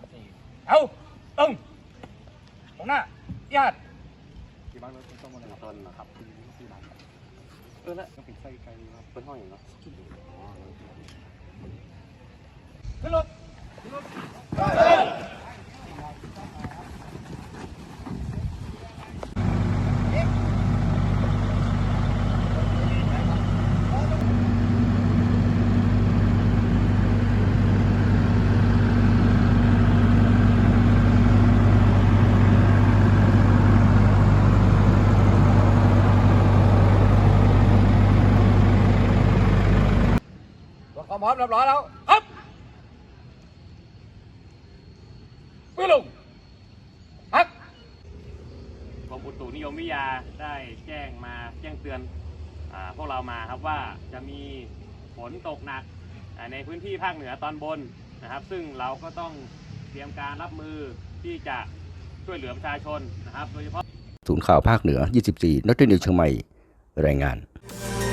บกที่สามสี่เอาตึงตรงหน้าญาติที่บ้านรถต้องมาในต้นนะครับที่บ้านครับเออแล้วก็เป็นไส้ไก่ครับเป็นห้องอย่างเนาะขึ้นรถ ความพร้อมเรียบร้อยแล้วครับไปลงพักกรมอุตุนิยมวิทยาได้แจ้งมาแจ้งเตือนอาพวกเรามาครับว่าจะมีฝนตกหนักอ่าในพื้นที่ภาคเหนือตอนบนนะครับ ซึ่งเราก็ต้องเตรียมการรับมือที่จะช่วยเหลือประชาชนนะครับโดยเฉพาะศูนย์ข่าวภาคเหนือ 24นอตเทนิวเชียงใหม่ รายงาน「